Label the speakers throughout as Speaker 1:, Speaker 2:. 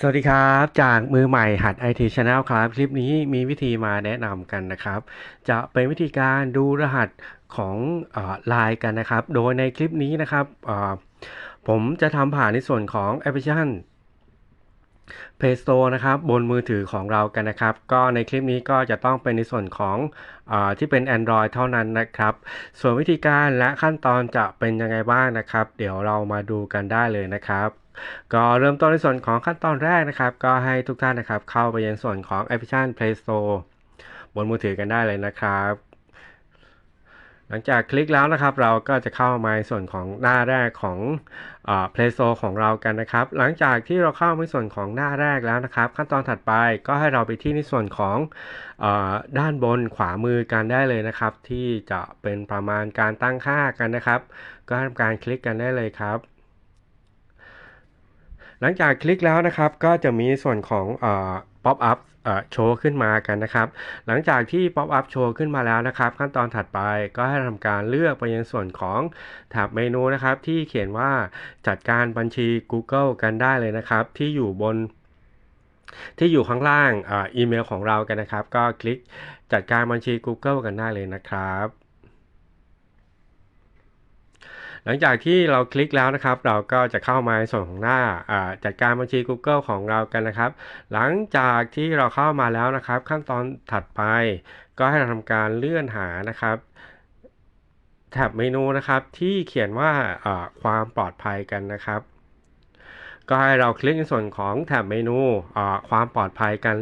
Speaker 1: สวัสดีครับ จากมือใหม่หัด IT Channel ครับ คลิปนี้มีวิธีมาแนะนำกันนะครับ จะเป็นวิธีการดูรหัสของไลน์กันนะครับ โดยในคลิปนี้นะครับผมจะทำผ่านในส่วนของแอปพลิเคชัน Play Store นะครับบนมือถือของเรากันนะครับ ก็ในคลิปนี้ก็จะต้องเป็นในส่วนของอที่เป็น Android เท่านั้นนะครับ ส่วนวิธีการและขั้นตอนจะเป็นยังไงบ้างนะครับ เดี๋ยวเรามาดูกันได้เลยนะครับ ก็เริ่มต้นในส่วนของขั้นตอนแรกนะครับ ก็ให้ทุกท่านนะครับเข้าไปยังส่วนของแอปพลิเคชัน Play Store บนมือถือกันได้เลยนะครับ ลังจากคลิกแล้วนะครับ เราก็จะเข้ามาในส่วนของหน้าแรกของเอ่อ Play Store ของเรากันนะครับ หลังจากที่เราเข้าในส่วนของหน้าแรกแล้วนะครับ ขั้นตอนถัดไปก็ให้เราไปที่ในส่วนของอด้านบนขวามือกันได้เลยนะครับ ที่จะเป็นประมาณการตั้งค่ากันนะครับ ก็ทำการคลิกกันได้เลยครับหลังจากคลิกแล้วนะครับก็จะมีส่วนของเอ่อ pop up เอ่อ โชว์ขึ้นมากันนะครับ หลังจากที่ pop up โชว์ขึ้นมาแล้วนะครับ ขั้นตอนถัดไปก็ให้ทำการเลือกไปยังส่วนของแถบเมนูนะครับ ที่เขียนว่าจัดการบัญชี Google กันได้เลยนะครับ ที่อยู่บนที่อยู่ข้างล่างอ,อีเมลของเรากันนะครับ ก็คลิกจัดการบัญชี Google กันได้เลยนะครับ หลังจากที่เราคลิกแล้วนะครับ เราก็จะเข้ามาในส่วนของหน้าจัดการบัญชี Google ของเรากันนะครับ หลังจากที่เราเข้ามาแล้วนะครับ ขั้นตอนถัดไป ก็ให้เราทำการเลื่อนหานะครับแท็บเมนูนะครับที่เขียนว่าความปลอดภัยกันนะครับ ก็ให้เราคลิกในส่วนของแท็บเมนูความปลอดภัยกัน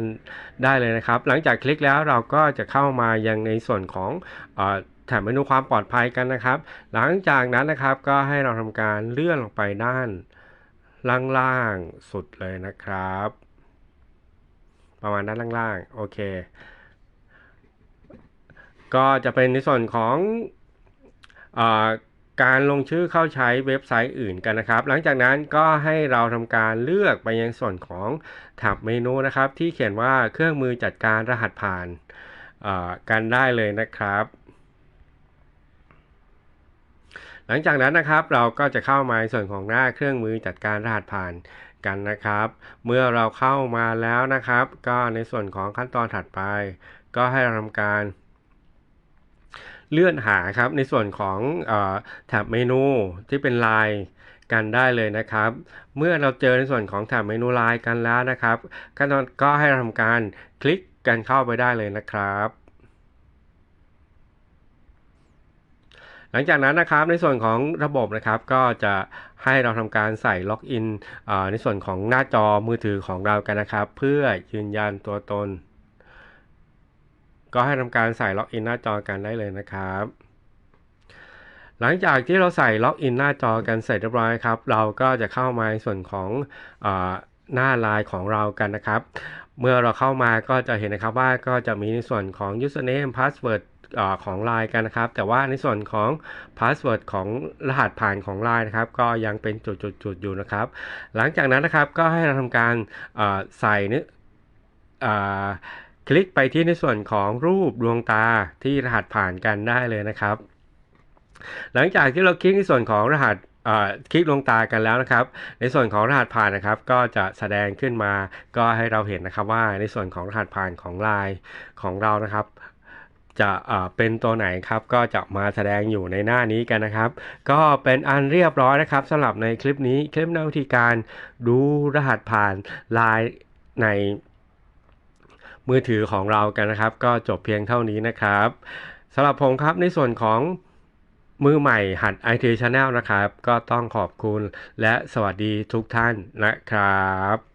Speaker 1: ได้เลยนะครับ หลังจากคลิกแล้วเราก็จะเข้ามายังในส่วนของ แถบเมนูความปลอดภัยกันนะครับ หลังจากนั้นนะครับก็ให้เราทำการเลื่อนลงไปด้านล่างๆสุดเลยนะครับ ประมาณด้านล่างๆโอเค ก็จะเป็นในส่วนของอการลงชื่อเข้าใช้เว็บไซต์อื่นกันนะครับ หลังจากนั้นก็ให้เราทำการเลือกไปยังส่วนของแถบเมนูนะครับ ที่เขียนว่าเครื่องมือจัดการรหัสผ่านกันได้เลยนะครับ หลังจากนั้นนะครับเราก็จะเข้ามาในส่วนของหน้าเครื่องมือจัดการรหัสผ่านกันนะครับ เมื่อเราเข้ามาแล้วนะครับ ก็ในส่วนของขั้นตอนถัดไป ก็ให้เราทำการ เลื่อนหาครับในส่วนของแถบเมนูที่เป็นลายกันได้เลยนะครับ เมื่อเราเจอในส่วนของแถบเมนูลายกันแล้วนะครับ ขั้นตอนก็ให้เราทำการคลิกกันเข้าไปได้เลยนะครับ หลังจากนั้นนะครับในส่วนของระบบนะครับก็จะให้เราทำการใส่ล็อกอินในส่วนของหน้าจอมือถือของเรากันนะครับ เพื่อยืนยันตัวตน ก็ให้ทำการใส่ล็อกอินหน้าจอกันได้เลยนะครับหลังจากที่เราใส่ล็อกอินหน้าจอกันเสร็จเรียบร้อยครับ เราก็จะเข้ามาในส่วนของอหน้าไลน์ของเรากันนะครับ เมื่อเราเข้ามาก็จะเห็นนะครับว่าก็จะมีในส่วนของ username password ของไลน์กันนะครับ แต่ว่าในส่วนของ password ของรหัสผ่านของไลน์นะครับ ก็ยังเป็นจุดๆอยู่นะครับ หลังจากนั้นนะครับก็ให้เราทำการใส่นี่คลิกไปที่ในส่วนของรูปดวงตาที่รหัสผ่านกันได้เลยนะครับ หลังจากที่เราคลิกในส่วนของรหัส คลิกดวงตากันแล้วนะครับ ในส่วนของรหัสผ่านนะครับ ก็จะแสดงขึ้นมาก็ให้เราเห็นนะครับว่าในส่วนของรหัสผ่านของไลน์ของเรานะครับจะเป็นตัวไหนครับก็จะมาแสดงอยู่ในหน้านี้กันนะครับ ก็เป็นอันเรียบร้อยนะครับสำหรับในคลิปนี้คลิปแนววิธีการดูรหัสผ่านไลน์ในมือถือของเรากันนะครับ ก็จบเพียงเท่านี้นะครับสำหรับผมครับในส่วนของ มือใหม่หัด IT Channel นะครับ ก็ต้องขอบคุณและสวัสดีทุกท่านนะครับ